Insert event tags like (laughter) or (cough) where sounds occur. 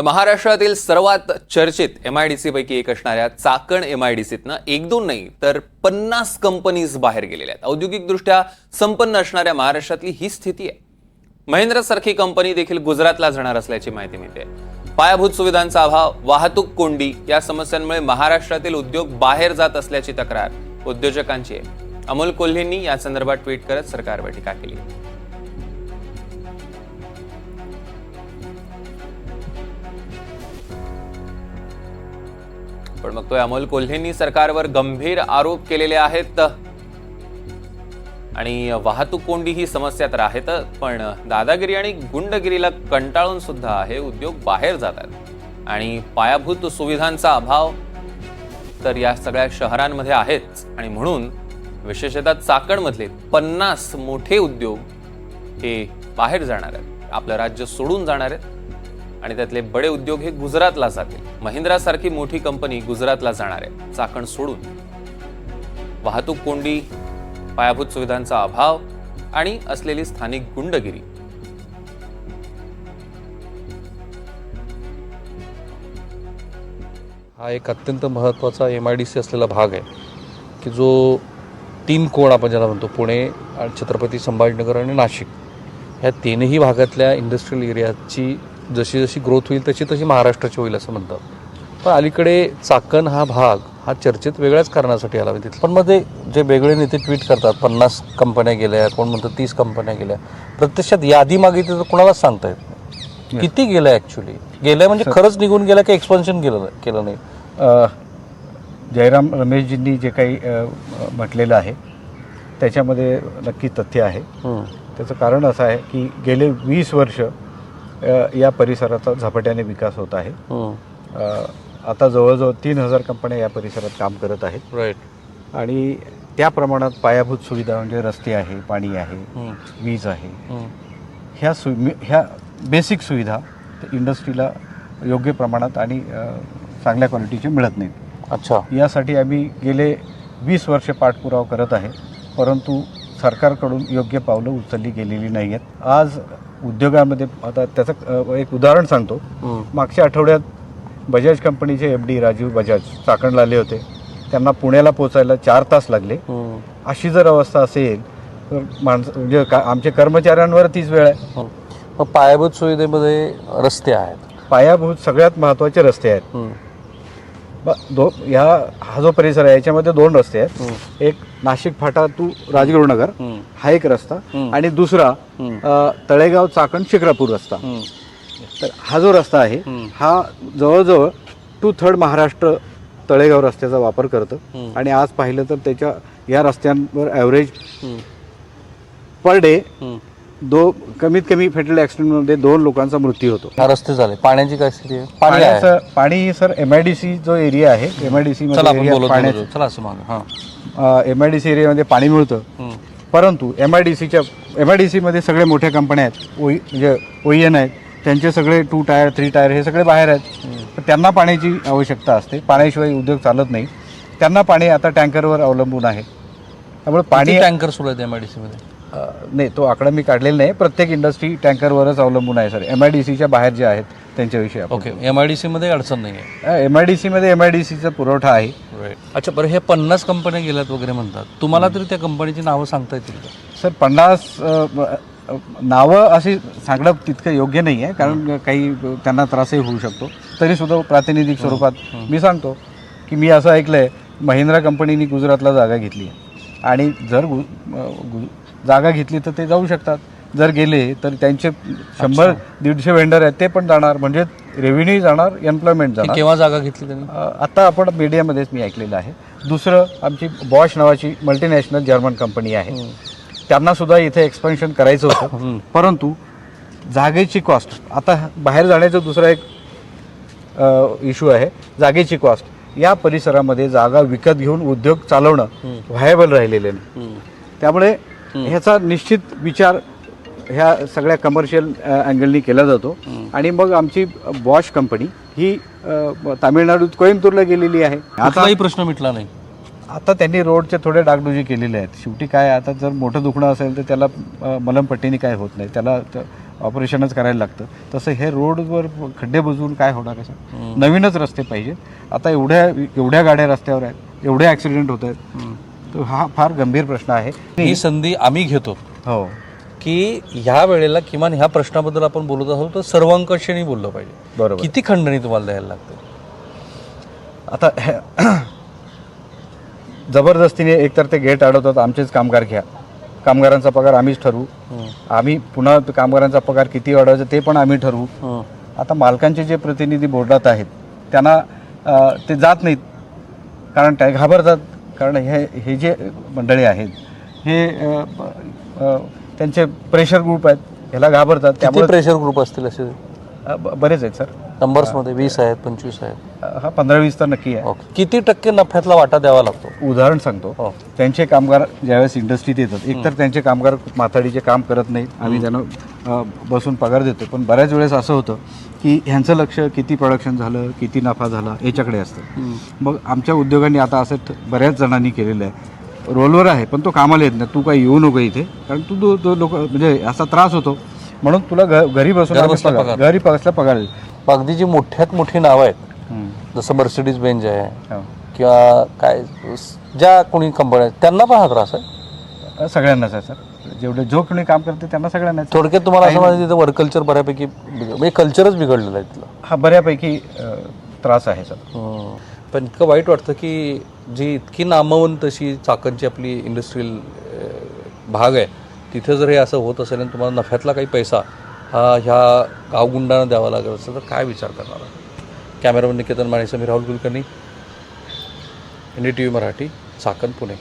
तर महाराष्ट्रातील सर्वात चर्चित एम आय डी सीपैकी एक असणाऱ्या चाकण एम आय डी सीतनं एक दोन नाही तर पन्नास कंपनीज बाहेर गेलेल्या आहेत. औद्योगिकदृष्ट्या संपन्न असणाऱ्या महाराष्ट्रातली ही स्थिती आहे. महिंद्रा सारखी कंपनी देखील गुजरातला जाणार असल्याची माहिती मिळते. पायाभूत सुविधांचा अभाव वाहतूक कोंडी या समस्यांमुळे महाराष्ट्रातील उद्योग बाहेर जात असल्याची तक्रार उद्योजकांची आहे. अमोल कोल्हेंनी या संदर्भात ट्विट करत सरकारवर टीका केली. पण मग तो अमोल कोल्हेंनी सरकारवर गंभीर आरोप केलेले आहेत. आणि वाहतूक कोंडी ही समस्या तर आहेतच पण दादागिरी आणि गुंडगिरीला कंटाळून सुद्धा हे उद्योग बाहेर जातात आणि पायाभूत सुविधांचा अभाव तर या सगळ्या शहरांमध्ये आहेच. आणि म्हणून विशेषतः चाकणमधले पन्नास मोठे उद्योग हे बाहेर जाणार आहेत. आपलं राज्य सोडून जाणार आहेत. आणि त्यातले बडे उद्योग हे गुजरातला जातील. महिंद्रासारखी मोठी कंपनी गुजरातला जाणार आहे. चाकण सोडून. वाहतूक कोंडी पायाभूत सुविधांचा अभाव आणि असलेली स्थानिक गुंडगिरी. हा एक अत्यंत महत्त्वाचा एम आय डी सी असलेला भाग आहे की जो तीन कोण आपण ज्याला म्हणतो पुणे छत्रपती संभाजीनगर आणि नाशिक ह्या तीनही भागातल्या इंडस्ट्रियल एरियाची जशी जशी ग्रोथ होईल तशी तशी महाराष्ट्राची होईल असं म्हणतात. पण अलीकडे चाकण हा भाग हा चर्चेत वेगळ्याच कारणासाठी आला तिथे. पण मध्ये जे वेगळे नेते ट्विट करतात पन्नास कंपन्या गेल्या कोण म्हणतं तीस कंपन्या गेल्या प्रत्यक्षात यादी मागितली तर कुणालाच सांगता येत नाही. किती गेल्या ॲक्च्युली गेल्या म्हणजे खरंच निघून गेल्या की एक्सपेन्शन केलं केलं नाही? जयराम रमेशजींनी जे काही म्हटलेलं आहे त्याच्यामध्ये नक्की तथ्य आहे. त्याचं कारण असं आहे की गेले वीस वर्ष या परिसराचा झपाट्याने विकास होत आहे. अ, आता जवळजवळ तीन हजार कंपन्या या परिसरात काम करत आहेत. राईट आणि त्या प्रमाणात पायाभूत सुविधा म्हणजे रस्ते आहे पाणी आहे. वीज आहे. ह्या सु ह्या बेसिक सुविधा इंडस्ट्रीला योग्य प्रमाणात आणि चांगल्या क्वालिटीचे मिळत नाहीत. अच्छा. यासाठी आम्ही गेले वीस वर्ष पाठपुरावा करत आहे. परंतु सरकारकडून योग्य पावलं उचलली गेलेली नाही आहेत आज उद्योगामध्ये आता त्याचं एक उदाहरण सांगतो. मागच्या आठवड्यात बजाज कंपनीचे एफ डी राजीव बजाज चाकणला आले होते. त्यांना पुण्याला पोचायला चार तास लागले. अशी जर अवस्था असेल तर माणसं म्हणजे का आमच्या कर्मचाऱ्यांवर तीच वेळ आहे. मग पायाभूत सुविधेमध्ये रस्ते आहेत. पायाभूत सगळ्यात महत्त्वाचे रस्ते आहेत. दो ह्या हा जो परिसर आहे याच्यामध्ये दोन रस्ते आहेत. एक नाशिक फाटा टू राजगुरुनगर. हा एक रस्ता. आणि दुसरा तळेगाव चाकण शिक्रापूर रस्ता. तर हा जो रस्ता आहे. हा जवळजवळ टू थर्ड महाराष्ट्र तळेगाव रस्त्याचा वापर करतं. आणि आज पाहिलं तर त्याच्या या रस्त्यांवर ॲव्हरेज. Per day. दो कमीत कमी फेटल ॲक्सिडेंटमध्ये दोन लोकांचा मृत्यू होतो. हा रस्ते झाले. पाण्याची काय स्थिती आहे? पाणी आहे. पाण्याचं पाणी sir M I D C जो एरिया आहे एम आय डी सी चला आपण बोलत पाण्याचं बोलत चला असं मागं. हां. एम आय डी सी एरियामध्ये पाणी मिळतं. हम्म. परंतु एम आय डी सीच्या एम आय डी सीमध्ये सगळे मोठ्या कंपन्या आहेत. ओई म्हणजे ओ एन आहेत. त्यांचे सगळे टू टायर थ्री टायर हे सगळे बाहेर आहेत. तर त्यांना पाण्याची आवश्यकता असते. पाण्याशिवाय उद्योग चालत नाही. त्यांना पाणी आता टँकरवर अवलंबून आहे. त्यामुळे पाणी टँकर सुरू आहेत एमआयडीसी मध्ये? अ, नाही तो आकडा मी काढलेला नाही. प्रत्येक इंडस्ट्री टँकरवरच अवलंबून आहे सर. एम आय डी सीच्या बाहेर जे आहेत त्यांच्याविषयी ओके. एमआयडीसी मध्ये अडचण नाही आहे एम आय डी सीमध्ये एम आय डी सीचा पुरवठा आहे. अच्छा बरं हे पन्नास कंपन्या गेल्यात वगैरे म्हणतात. तुम्हाला तरी त्या कंपनीची नावं सांगता येतील का? सर पन्नास नावं अशी सांगणं तितकं योग्य नाही आहे कारण काही त्यांना त्रासही होऊ शकतो. तरीसुद्धा प्रातिनिधिक स्वरूपात मी सांगतो की मी असं ऐकलं आहे महिंद्रा कंपनीने गुजरातला जागा घेतली आहे आणि जर गु जागा घेतली तर ते जाऊ शकतात. जर गेले तर त्यांचे शंभर दीडशे वेंडर आहेत ते पण जाणार. म्हणजे रेव्हेन्यू जाणार एम्प्लॉयमेंट जाणार. केव्हा जागा घेतली त्यांनी? आता आपण मीडियामध्येच मी ऐकलेलं आहे. दुसरं आमची बॉश नावाची मल्टीनॅशनल जर्मन कंपनी आहे. त्यांना सुद्धा इथे एक्सपेन्शन करायचं होतं. परंतु जागेची कॉस्ट आता बाहेर जाण्याचा दुसरा एक इश्यू आहे. जागेची कॉस्ट या परिसरामध्ये जागा विकत घेऊन उद्योग चालवणं व्हायबल राहिलेले नाही त्यामुळे ह्याचा निश्चित विचार ह्या सगळ्या कमर्शियल अँगलनी केला जातो. आणि मग आमची बॉश कंपनी ही तामिळनाडूत कोइंबतूरला गेलेली आहे. आता कुठलाही प्रश्न मिटला नाही. आता त्यांनी रोडचे थोडे डागडुजी केलेले आहेत. शेवटी काय आता जर मोठं दुखणं असेल तर त्याला मलमपट्टीने काय होत नाही. त्याला ऑपरेशनच करायला लागतं. तसं हे रोडवर खड्डे बुजवून काय होणार आहे? सर नवीनच रस्ते पाहिजेत. आता एवढ्या एवढ्या गाड्या रस्त्यावर आहेत एवढे ॲक्सिडेंट होत आहेत. तर हा फार गंभीर प्रश्न आहे. ही संधी आम्ही घेतो. हो. की ह्या वेळेला किमान ह्या प्रश्नाबद्दल आपण बोलत आहोत तर सर्वांकषाने बोललं पाहिजे. बरोबर. किती खंडणी तुम्हाला द्यायला लागते आता (clears throat) जबरदस्तीने एकतर ते गेट अडवतात आमचेच कामगार घ्या. कामगारांचा पगार आम्हीच ठरवू. आम्ही पुन्हा कामगारांचा पगार किती वाढवायचा ते पण आम्ही ठरवू. आता मालकांचे जे प्रतिनिधी बोर्डात आहेत त्यांना ते जात नाहीत. कारण त्या घाबरतात. कारण हे हे जे मंडळी आहेत हे त्यांचे प्रेशर ग्रुप आहेत. ह्याला घाबरतात. त्यामुळे प्रेशर ग्रुप असतील असे? बरेच आहेत सर. नंबर्समध्ये वीस आहेत पंचवीस आहेत. हा पंधरा वीस तर नक्की आहे. ओके. किती टक्के नफ्यातला वाटा द्यावा लागतो? उदाहरण सांगतो. हो. त्यांचे कामगार ज्यावेळेस इंडस्ट्रीत येतात एकतर त्यांचे कामगार माथाडीचे काम करत नाहीत आम्ही त्यांना अ, बसून पगार देतो पण बऱ्याच वेळेस असं होतं की ह्यांचं लक्ष किती प्रोडक्शन झालं किती नफा झाला याच्याकडे असतं. मग आमच्या उद्योगांनी आता असं ठ- बऱ्याच जणांनी केलेलं आहे. रोलवर आहे पण तो कामाला येत नाही. तू काही येऊ नको इथे. कारण तू तो- तो लोक म्हणजे असा त्रास होतो. म्हणून तुला घ घरी बसून घरी आम्ही बसल्या पगार- पगार. घरी पगार देऊ. अगदी जी मोठ्यात मोठी नावं आहेत हम्म. जसं मर्सिडीज बेंज आहे हो. किंवा काय ज्या कोणी कंपन्या आहेत त्यांना पण हा त्रास आहे सगळ्यांनाच आहे सर जेवढे जो कोणी काम करते त्यांना सगळ्यांनाच आहे. थोडक्यात तुम्हाला असं माहिती तिथं वर्क कल्चर बऱ्यापैकी बिघ- म्हणजे कल्चरच बिघडलेलं आहे तिथलं हा बऱ्यापैकी अ, त्रास आहे सर हम्म. पण इतकं वाईट वाटतं की जी इतकी नामवंत अशी चाकणची आपली इंडस्ट्रीयल भाग आहे तिथे जर हे असं होत असेल आणि तुम्हाला नफ्यातला काही पैसा हा ह्या गावगुंडांना द्यावा लागत असेल तर काय विचार करणार cameraman Niketan Mane Sameer Rahul Kulkarni N D T V Marathi Chakan Pune.